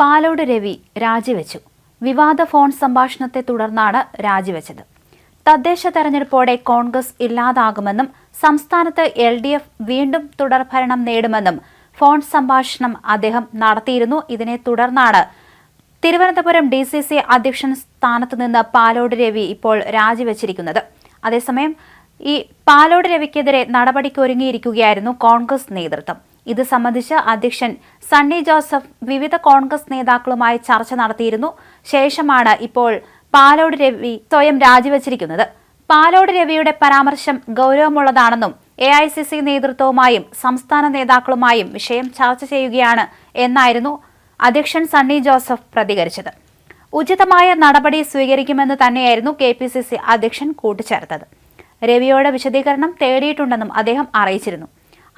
പാലോട് രവി രാജിവെച്ചു. വിവാദ ഫോൺ സംഭാഷണത്തെ തുടർന്നാണ് രാജിവെച്ചത്. തദ്ദേശ തെരഞ്ഞെടുപ്പോടെ കോൺഗ്രസ് ഇല്ലാതാകുമെന്നും സംസ്ഥാനത്ത് എൽ ഡി എഫ് വീണ്ടും തുടർഭരണം നേടുമെന്നും ഫോൺ സംഭാഷണം അദ്ദേഹം നടത്തിയിരുന്നു. ഇതിനെ തുടർന്നാണ് തിരുവനന്തപുരം ഡി സി സി അധ്യക്ഷൻ സ്ഥാനത്ത് നിന്ന് പാലോട് രവി ഇപ്പോൾ രാജിവെച്ചിരിക്കുന്നത്. അതേസമയം ഈ പാലോട് രവിക്കെതിരെ നടപടിക്കൊരുങ്ങിയിരിക്കുകയായിരുന്നു കോൺഗ്രസ് നേതൃത്വം. ഇത് സംബന്ധിച്ച് അധ്യക്ഷൻ സണ്ണി ജോസഫ് വിവിധ കോൺഗ്രസ് നേതാക്കളുമായി ചർച്ച നടത്തിയിരുന്നു. ശേഷമാണ് ഇപ്പോൾ പാലോട് രവി സ്വയം രാജിവെച്ചിരിക്കുന്നത്. പാലോട് രവിയുടെ പരാമർശം ഗൗരവമുള്ളതാണെന്നും എ ഐ സി സി നേതൃത്വവുമായും സംസ്ഥാന നേതാക്കളുമായും വിഷയം ചർച്ച ചെയ്യുകയാണ് എന്നായിരുന്നു അധ്യക്ഷൻ സണ്ണി ജോസഫ് പ്രതികരിച്ചത്. ഉചിതമായ നടപടി സ്വീകരിക്കുമെന്ന് തന്നെയായിരുന്നു കെ പി സി സി അധ്യക്ഷൻ കൂട്ടിച്ചേർത്തത്. രവിയോട് വിശദീകരണം തേടിയിട്ടുണ്ടെന്നും അദ്ദേഹം അറിയിച്ചിരുന്നു.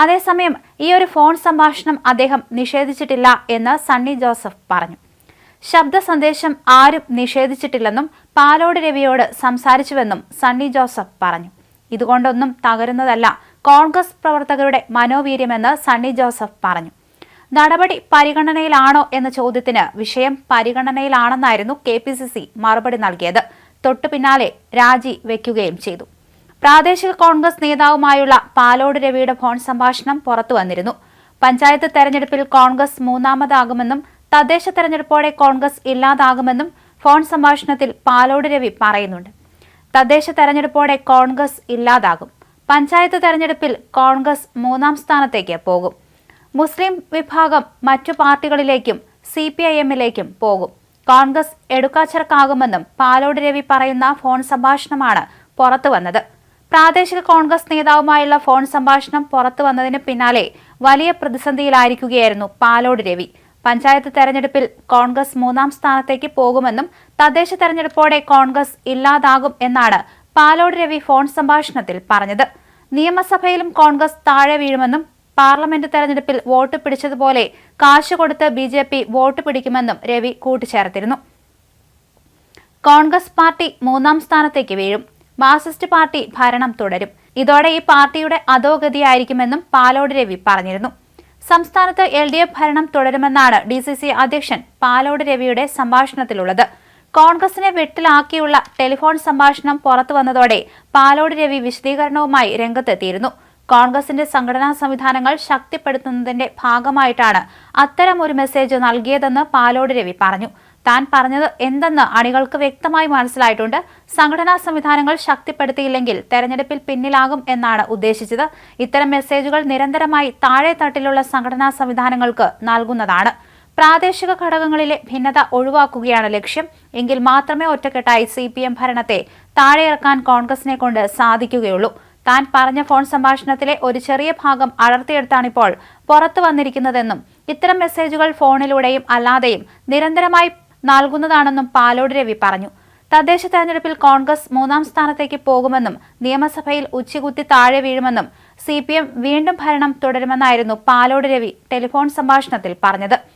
അതേസമയം ഈ ഒരു ഫോൺ സംഭാഷണം അദ്ദേഹം നിഷേധിച്ചിട്ടില്ല എന്ന് സണ്ണി ജോസഫ് പറഞ്ഞു. ശബ്ദ സന്ദേശം ആരും നിഷേധിച്ചിട്ടില്ലെന്നും പാലോട് രവിയോട് സംസാരിച്ചുവെന്നും സണ്ണി ജോസഫ് പറഞ്ഞു. ഇതുകൊണ്ടൊന്നും തകരുന്നതല്ല കോൺഗ്രസ് പ്രവർത്തകരുടെ മനോവീര്യമെന്ന് സണ്ണി ജോസഫ് പറഞ്ഞു. നടപടി പരിഗണനയിലാണോ എന്ന ചോദ്യത്തിന് വിഷയം പരിഗണനയിലാണെന്നായിരുന്നു കെ മറുപടി നൽകിയത്. തൊട്ടു രാജി വയ്ക്കുകയും ചെയ്തു. പ്രാദേശിക കോൺഗ്രസ് നേതാവുമായുള്ള പാലോട് രവിയുടെ ഫോൺ സംഭാഷണം പുറത്തുവന്നിരുന്നു പഞ്ചായത്ത് തെരഞ്ഞെടുപ്പിൽ കോൺഗ്രസ് മൂന്നാമതാകുമെന്നും തദ്ദേശ തെരഞ്ഞെടുപ്പോടെ കോൺഗ്രസ് ഇല്ലാതാകുമെന്നും ഫോൺ സംഭാഷണത്തിൽ പാലോട് രവി പറയുന്നുണ്ട്. തദ്ദേശ തെരഞ്ഞെടുപ്പോടെ കോൺഗ്രസ് ഇല്ലാതാകും. പഞ്ചായത്ത് തെരഞ്ഞെടുപ്പിൽ കോൺഗ്രസ് മൂന്നാം സ്ഥാനത്തേക്ക് പോകും. മുസ്ലിം വിഭാഗം മറ്റു പാർട്ടികളിലേക്കും സി പി ഐ എമ്മിലേക്കും പോകും. കോൺഗ്രസ് എടുക്കാച്ചർക്കാകുമെന്നും പാലോട് രവി പറയുന്ന ഫോൺ സംഭാഷണമാണ് പുറത്തു വന്നത്. പ്രാദേശിക കോൺഗ്രസ് നേതാവുമായുള്ള ഫോൺ സംഭാഷണം പുറത്തു വന്നതിന് പിന്നാലെ വലിയ പ്രതിസന്ധിയിലായിരിക്കുകയായിരുന്നു പാലോട് രവി. പഞ്ചായത്ത് തെരഞ്ഞെടുപ്പിൽ കോൺഗ്രസ് മൂന്നാം സ്ഥാനത്തേക്ക് പോകുമെന്നും തദ്ദേശ തെരഞ്ഞെടുപ്പോടെ കോൺഗ്രസ് ഇല്ലാതാകും എന്നാണ് പാലോട് രവി ഫോൺ സംഭാഷണത്തിൽ പറഞ്ഞത്. നിയമസഭയിലും കോൺഗ്രസ് താഴെ വീഴുമെന്നും പാർലമെന്റ് തെരഞ്ഞെടുപ്പിൽ വോട്ട് പിടിച്ചതുപോലെ കാശ് കൊടുത്ത് ബി ജെ പി വോട്ട് പിടിക്കുമെന്നും രവി കൂട്ടിച്ചേർത്തിരുന്നു. കോൺഗ്രസ് പാർട്ടി മൂന്നാം സ്ഥാനത്തേക്ക് വീഴും. മാർക്സിസ്റ്റ് പാർട്ടി ഭരണം തുടരും. ഇതോടെ ഈ പാർട്ടിയുടെ അധോഗതിയായിരിക്കുമെന്നും പാലോട് രവി പറഞ്ഞിരുന്നു. സംസ്ഥാനത്ത് എൽ ഡി എഫ് ഭരണം തുടരുമെന്നാണ് ഡി സി സി അധ്യക്ഷൻ പാലോട് രവിയുടെ സംഭാഷണത്തിലുള്ളത്. കോൺഗ്രസിനെ വെട്ടിലാക്കിയുള്ള ടെലിഫോൺ സംഭാഷണം പുറത്തു വന്നതോടെ പാലോട് രവി വിശദീകരണവുമായി രംഗത്തെത്തിയിരുന്നു. കോൺഗ്രസിന്റെ സംഘടനാ സംവിധാനങ്ങൾ ശക്തിപ്പെടുത്തുന്നതിന്റെ ഭാഗമായിട്ടാണ് അത്തരം ഒരു മെസ്സേജ് നൽകിയതെന്ന് പാലോട് രവി പറഞ്ഞു. താൻ പറഞ്ഞത് എന്തെന്ന് അണികൾക്ക് വ്യക്തമായി മനസ്സിലായിട്ടുണ്ട്. സംഘടനാ സംവിധാനങ്ങൾ ശക്തിപ്പെടുത്തിയില്ലെങ്കിൽ തെരഞ്ഞെടുപ്പിൽ പിന്നിലാകും എന്നാണ് ഉദ്ദേശിച്ചത്. ഇത്തരം മെസ്സേജുകൾ നിരന്തരമായി താഴെ തട്ടിലുള്ള സംഘടനാ സംവിധാനങ്ങൾക്ക് നൽകുന്നതാണ്. പ്രാദേശിക ഘടകങ്ങളിലെ ഭിന്നത ഒഴിവാക്കുകയാണ് ലക്ഷ്യം. എങ്കിൽ മാത്രമേ ഒറ്റക്കെട്ടായി സി പി എം ഭരണത്തെ താഴെയിറക്കാൻ കോൺഗ്രസിനെ കൊണ്ട് സാധിക്കുകയുള്ളൂ. താൻ പറഞ്ഞ ഫോൺ സംഭാഷണത്തിലെ ഒരു ചെറിയ ഭാഗം അടർത്തിയെടുത്താണിപ്പോൾ പുറത്തു വന്നിരിക്കുന്നതെന്നും ഇത്തരം മെസ്സേജുകൾ ഫോണിലൂടെയും അല്ലാതെയും നിരന്തരമായി നൽകുന്നതാണെന്നും പാലോട് രവി പറഞ്ഞു. തദ്ദേശ തെരഞ്ഞെടുപ്പിൽ കോൺഗ്രസ് മൂന്നാം സ്ഥാനത്തേക്ക് പോകുമെന്നും നിയമസഭയിൽ ഉച്ചകുത്തി താഴെ വീഴുമെന്നും സി വീണ്ടും ഭരണം തുടരുമെന്നായിരുന്നു പാലോട് രവി ടെലിഫോൺ സംഭാഷണത്തിൽ പറഞ്ഞത്.